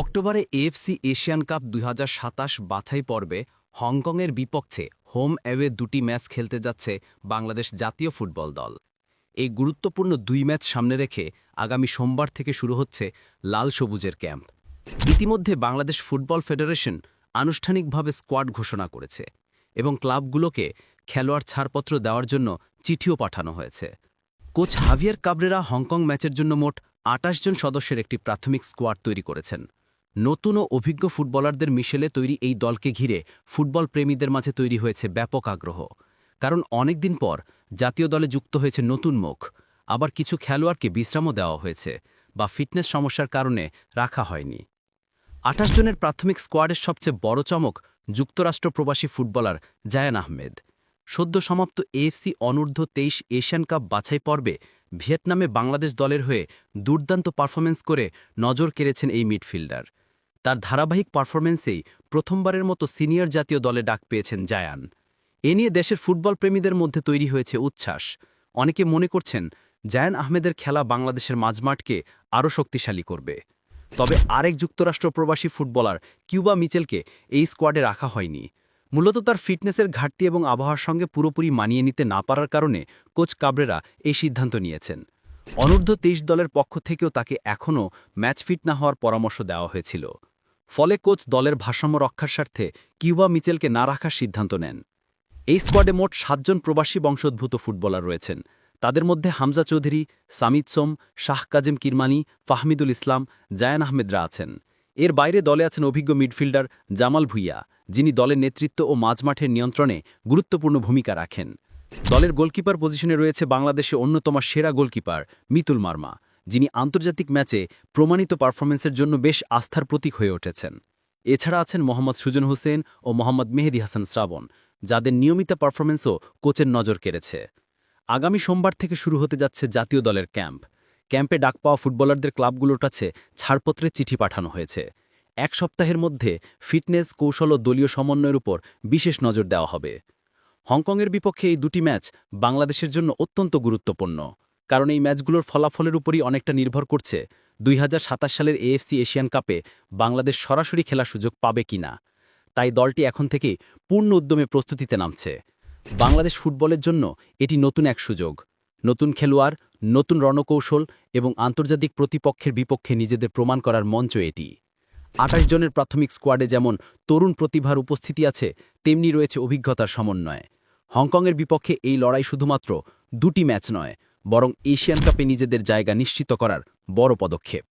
অক্টোবরে AFC Asian cup দুই হাজার সাতাশ বাছাই পর্বে হংকংয়ের বিপক্ষে হোম অ্যাওয়ে দুটি ম্যাচ খেলতে যাচ্ছে বাংলাদেশ জাতীয় ফুটবল দল। এই গুরুত্বপূর্ণ দুই ম্যাচ সামনে রেখে আগামী সোমবার থেকে শুরু হচ্ছে লাল সবুজের ক্যাম্প। ইতিমধ্যে বাংলাদেশ ফুটবল ফেডারেশন আনুষ্ঠানিকভাবে স্কোয়াড ঘোষণা করেছে এবং ক্লাবগুলোকে খেলোয়াড় ছাড়পত্র দেওয়ার জন্য চিঠিও পাঠানো হয়েছে। কোচ হাভিয়ার কাবরেরা হংকং ম্যাচের জন্য মোট আটাশ জন সদস্যের একটি প্রাথমিক স্কোয়াড তৈরি করেছেন। নতুন ও অভিজ্ঞ ফুটবলারদের মিশেলে তৈরি এই দলকে ঘিরে ফুটবল প্রেমীদের মাঝে তৈরি হয়েছে ব্যাপক আগ্রহ। কারণ অনেকদিন পর জাতীয় দলে যুক্ত হয়েছে নতুন মুখ। আবার কিছু খেলোয়াড়কে বিশ্রামও দেওয়া হয়েছে বা ফিটনেস সমস্যার কারণে রাখা হয়নি। আঠাশ জনের প্রাথমিক স্কোয়াডের সবচেয়ে বড় চমক যুক্তরাষ্ট্র প্রবাসী ফুটবলার জায়ান আহমেদ। সদ্য সমাপ্ত এএফসি অনূর্ধ্ব তেইশ এশিয়ান কাপ বাছাই পর্বে ভিয়েতনামে বাংলাদেশ দলের হয়ে দুর্দান্ত পারফরমেন্স করে নজর কেড়েছেন এই মিডফিল্ডার। তার ধারাবাহিক পারফরমেন্সেই প্রথমবারের মতো সিনিয়র জাতীয় দলে ডাক পেয়েছেন জায়ান। এ নিয়ে দেশের ফুটবল প্রেমীদের মধ্যে তৈরি হয়েছে উচ্ছ্বাস। অনেকে মনে করছেন, জায়ান আহমেদের খেলা বাংলাদেশের মাঝমাঠকে আরও শক্তিশালী করবে। তবে আরেক যুক্তরাষ্ট্র প্রবাসী ফুটবলার কিউবা মিচেলকে এই স্কোয়াডে রাখা হয়নি। মূলত তার ফিটনেসের ঘাটতি এবং আবহাওয়ার সঙ্গে পুরোপুরি মানিয়ে নিতে না পারার কারণে কোচ কাবরেরা এই সিদ্ধান্ত নিয়েছেন। অনূর্ধ্ব তেইশ দলের পক্ষ থেকেও তাকে এখনও ম্যাচ ফিট না হওয়ার পরামর্শ দেওয়া হয়েছিল। ফলে কোচ দলের ভারসাম্য রক্ষার স্বার্থে কিউবা মিচেলকে না রাখার সিদ্ধান্ত নেন। এই স্কোয়াডে মোট সাতজন প্রবাসী বংশোদ্ভূত ফুটবলার রয়েছেন। তাদের মধ্যে হামজা চৌধুরী, সামিদ সোম, শাহ কাজেম কিরমানি, ফাহমিদুল ইসলাম, জায়ান আহমেদরা আছেন। এর বাইরে দলে আছেন অভিজ্ঞ মিডফিল্ডার জামাল ভুইয়া, যিনি দলের নেতৃত্ব ও মাঝমাঠের নিয়ন্ত্রণে গুরুত্বপূর্ণ ভূমিকা রাখেন। দলের গোলকিপার পজিশনে রয়েছে বাংলাদেশে অন্যতম সেরা গোলকিপার মিতুল মার্মা, যিনি আন্তর্জাতিক ম্যাচে প্রমাণিত পারফরমেন্সের জন্য বেশ আস্থার প্রতীক হয়ে উঠেছেন। এছাড়া আছেন মোহাম্মদ সুজন হোসেন ও মোহাম্মদ মেহেদি হাসান শ্রাবণ, যাদের নিয়মিত পারফরমেন্সও কোচের নজর কেড়েছে। আগামী সোমবার থেকে শুরু হতে যাচ্ছে জাতীয় দলের ক্যাম্প। ক্যাম্পে ডাক পাওয়া ফুটবলারদের ক্লাবগুলোর কাছে ছাড়পত্রে চিঠি পাঠানো হয়েছে। এক সপ্তাহের মধ্যে ফিটনেস, কৌশল ও দলীয় সমন্বয়ের উপর বিশেষ নজর দেওয়া হবে। হংকংয়ের বিপক্ষে এই দুটি ম্যাচ বাংলাদেশের জন্য অত্যন্ত গুরুত্বপূর্ণ, কারণ এই ম্যাচগুলোর ফলাফলের উপরই অনেকটা নির্ভর করছে দুই হাজার সাতাশ সালের এএফসি এশিয়ান কাপে বাংলাদেশ সরাসরি খেলার সুযোগ পাবে কিনা তাই দলটি এখন থেকে পূর্ণ উদ্যমে প্রস্তুতিতে নামছে। বাংলাদেশ ফুটবলের জন্য এটি নতুন এক সুযোগ। নতুন খেলোয়াড়, নতুন রণকৌশল এবং আন্তর্জাতিক প্রতিপক্ষের বিপক্ষে নিজেদের প্রমাণ করার মঞ্চ এটি। আঠাশ জনের প্রাথমিক স্কোয়াডে যেমন তরুণ প্রতিভার উপস্থিতি আছে, তেমনি রয়েছে অভিজ্ঞতার সমন্বয়। হংকংয়ের বিপক্ষে এই লড়াই শুধুমাত্র দুটি ম্যাচ নয়, বরং এশিয়ান কাপে নিজেদের জায়গা নিশ্চিত করার বড় পদক্ষেপ।